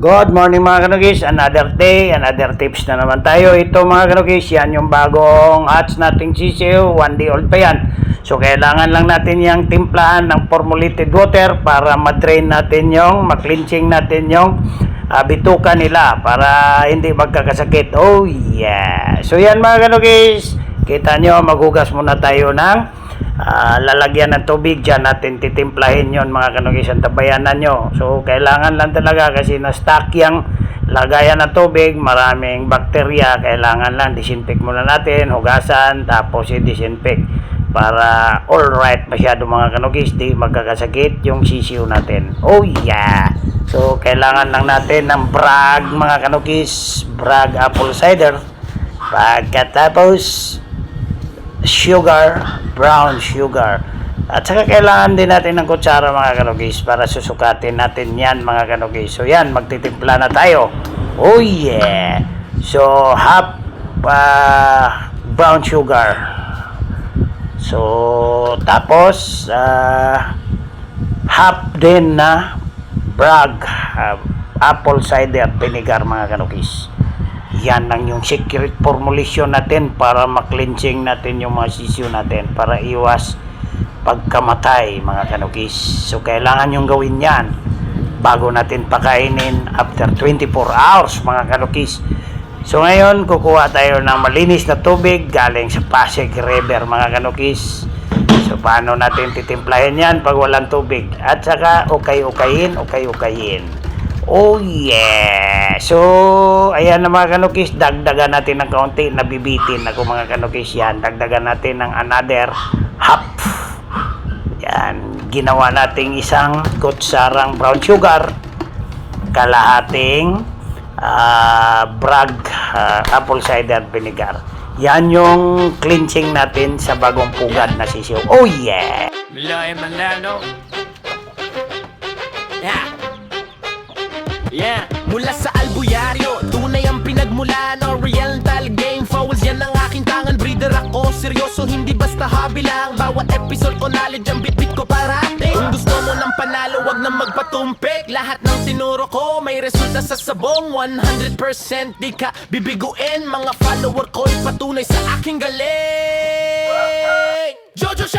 Good morning mga kanugis, another day, another tips na naman tayo. Ito mga kanugis, yan yung bagong hats nating sisiw, one day old pa yan. So kailangan lang natin yung timplahan ng formulated water para madrain natin yung, maklinching natin yung ah, bituka nila para hindi magkakasakit. Oh yeah! So yan mga kanugis, kita nyo, maghugas muna tayo ng Ah, lalagyan ng tubig dyan natin titimplahin yon mga kanugis ang tabayanan nyo. So kailangan lang talaga kasi na stock yung lagayan ng tubig maraming bakterya kailangan lang disinfect muna natin hugasan tapos i-disinfect para all right masyado mga kanugis di magkakasakit yung sisiw natin. Oh yeah! So kailangan lang natin ng brag mga kanugis brag apple cider. Pagkatapos sugar, brown sugar. At saka kailangan din natin ng kutsara mga kanugis para susukatin natin yan mga kanugis. So yan, magtitimpla na tayo. Oh yeah! So half uh, brown sugar. So tapos uh, half din na brag uh, apple cider vinegar mga kanugis. Yan lang yung secret formulation natin para maklinching natin yung mga sisiyo natin para iwas pagkamatay mga kanugis. So kailangan yung gawin yan bago natin pakainin after 24 hours mga kanugis. So ngayon kukuha tayo ng malinis na tubig galing sa Pasig River mga kanugis. So paano natin titimplahin yan pag walang tubig? At saka ukay-ukayin, ukay-ukayin. Oh yeah! So, ayan na mga kanukis, dagdagan natin ng kaunti, nabibitin ako mga kanukis yan. Dagdagan natin ng another half. Yan, ginawa nating isang kutsarang brown sugar, kalahating ah, brag ah, apple cider vinegar. Yan yung cleansing natin sa bagong pugad na sisiw. Oh yeah! Miloy. Yeah. Yeah. Mula sa albuyaryo, tunay ang pinagmulan Oriental game. Fouls, yan ang aking tangan Breeder ako, seryoso, hindi basta hobby lang. Bawat episode ko, knowledge ang bitbit ko parating Kung gusto mo ng panalo, wag na magpatumpik. Lahat ng tinuro ko, may resulta sa sabong. 100% di ka bibiguin. Mga follower ko'y patunay sa aking galing. Jojo